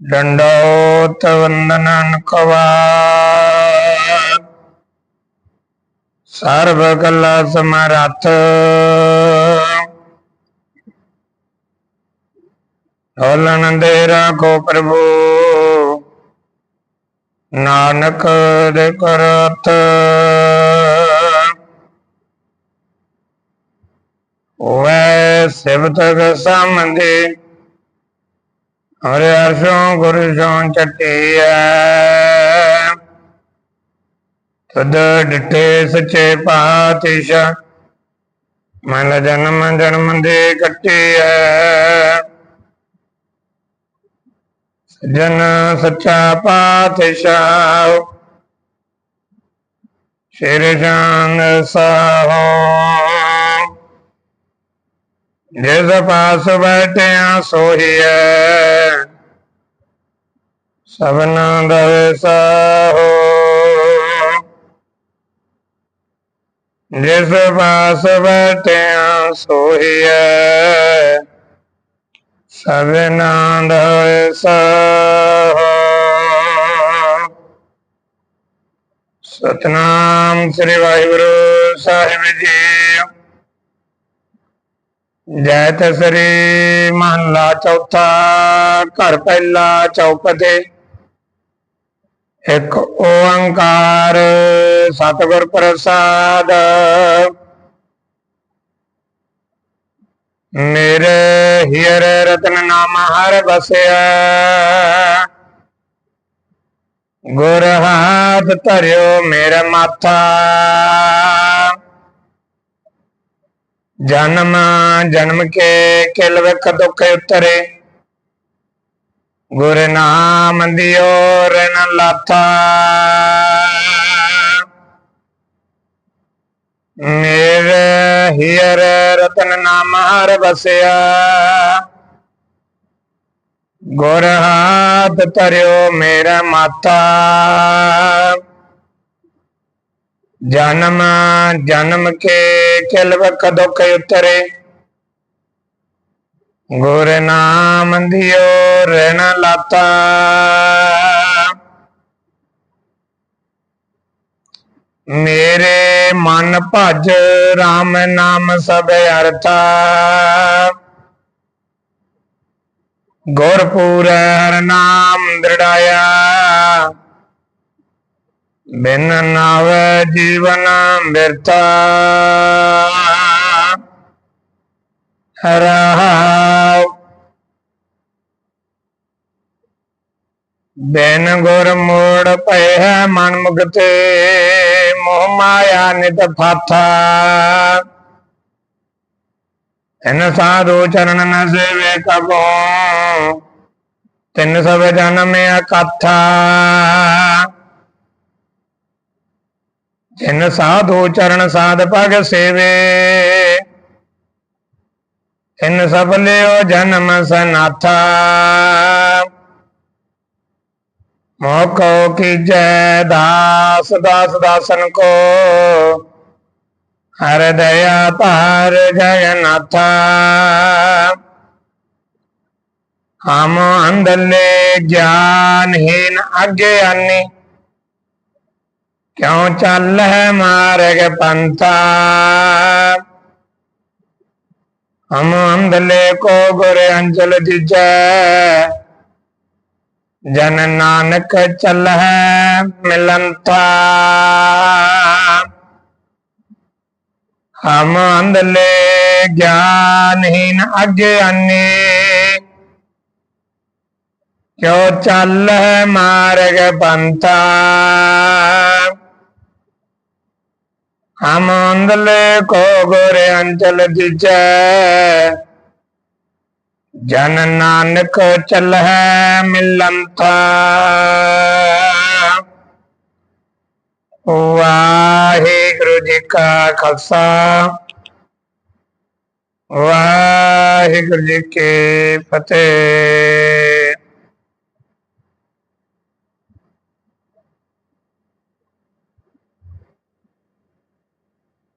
दंडोत वंदनन कवार सर्व कला समरथ ढोलन दे राखो प्रभु। नानक दे करत। वै सिवतक समझे ਹਰੇ ਅਰਸ਼ੋਂ ਗੁਰ ਸੋਂ ਚੱਟਿਐ। ਤਦ ਡਿਠੇ ਸਚੇ ਪਾਤਿਸ਼ਾਹ, ਮਨ ਜਨਮ ਜਨਮ ਦੇ ਕੱਟਿਐ। ਸਜਨ ਸੱਚਾ ਪਾਤਿਸ਼ਾਹ, ਸ਼ੇਰ ਜਾਨ ਸਾਹੋ। जिस पास बैठिया सोहिए। सबना दरसा हो जिस पास बैठिया सोहिए। सबना दरसा हो सतनाम श्री वाहिगुरु साहिब जी। ਜੈ ਤਸਰੀ ਮਹਲਾ ਚੌਥਾ, ਘਰ ਪਹਿਲਾ ਚੌਪਦੇ। ਇੱਕ ਓੰਕਾਰ ਸਤਿਗੁਰ ਪ੍ਰਸਾਦ। ਮੇਰੇ ਹਿਰ ਰਤਨ ਨਾਮ ਹਰ ਬਸਿਆ ਗੁਰ ਹਾਥ ਧਰਿਓ ਮੇਰਾ ਮਾਥਾ। ਜਨਮ ਜਨਮ ਕੇ ਕਿਲ ਵਿਖ ਦੁਖ ਉਤਰੇ। ਗੁਰ ਨਾਮ ਦਿਓ, ਰਣ ਲਾਥਾ ਮੇਰੇ ਹੀਰ ਰਤਨ ਨਾਮ ਹਰ ਵਸਿਆ। ਗੁਰ ਹਾਥ ਧਰਿਓ ਮੇਰਾ ਮਾਤਾ। ਜਨਮ ਜਨਮ ਕੇ ਕਿਲ ਵਕ ਦੁਖ ਉਤਰੇ? ਗੁਰ ਨਾਮ ਦਿਓ ਰਹਿਣ ਲਾਤਾ। ਮੇਰੇ ਮਨ ਭਜ RAM ਨਾਮ ਸਭ ਅਰਥਾ। ਗੁਰਪੂਰ ਹਰ ਨਾਮ ਦ੍ਰਿੜਾਇਆ। ਬਿਨ ਨਾਵ ਜੀਵਨ ਬਿਰਤਾ ਰਹਾਉ ਬਿਨ ਗੁਰ ਮੋੜ ਪਏ ਹੈ ਮਨ ਮੁਕਤੇ ਮੋਹ ਮਾਇਆ ਨਿਤ ਫਾਥਾ ਤਨ ਸਾਧੂ ਚਰਨ ਨ ਸੇਵੇ ਕਬੋ, ਤਿੰਨ ਸਭ ਜਨਮ ਅਕਥਾ ਜਿਨ ਸਾਧੂ ਚਰਨ ਸਾਧ ਭਗ ਸੇਵੇ, ਤਿਨ ਸਭ ਲਿਓ ਜਨਮ ਸਨਾਥਾ। ਮੋਕੋ ਕੀ ਜੈ ਦਾਸ ਦਾਸ ਦਾਸਨ ਕੋ, ਹਰ ਦਇਆ ਧਾਰ ਜਗਨਾਥਾ ਹਮ ਅੰਦਲੇ ਗਿਆਨਹੀਨ ਅਗਿਆਨੀ क्यों चल है मार्ग पंथा? हम अंधले को गोरे अंचल दिजै। जन नानक चल है मिलन था हम अंधले ज्ञानहीन आने क्यों चल है मार्ग पंथा? আমন্দলে কোগরে अंचल दिजे। जन नानक चल है मिलन था वाहिगुरु जी का खालसा। वाहिगुरु जी के फतेह।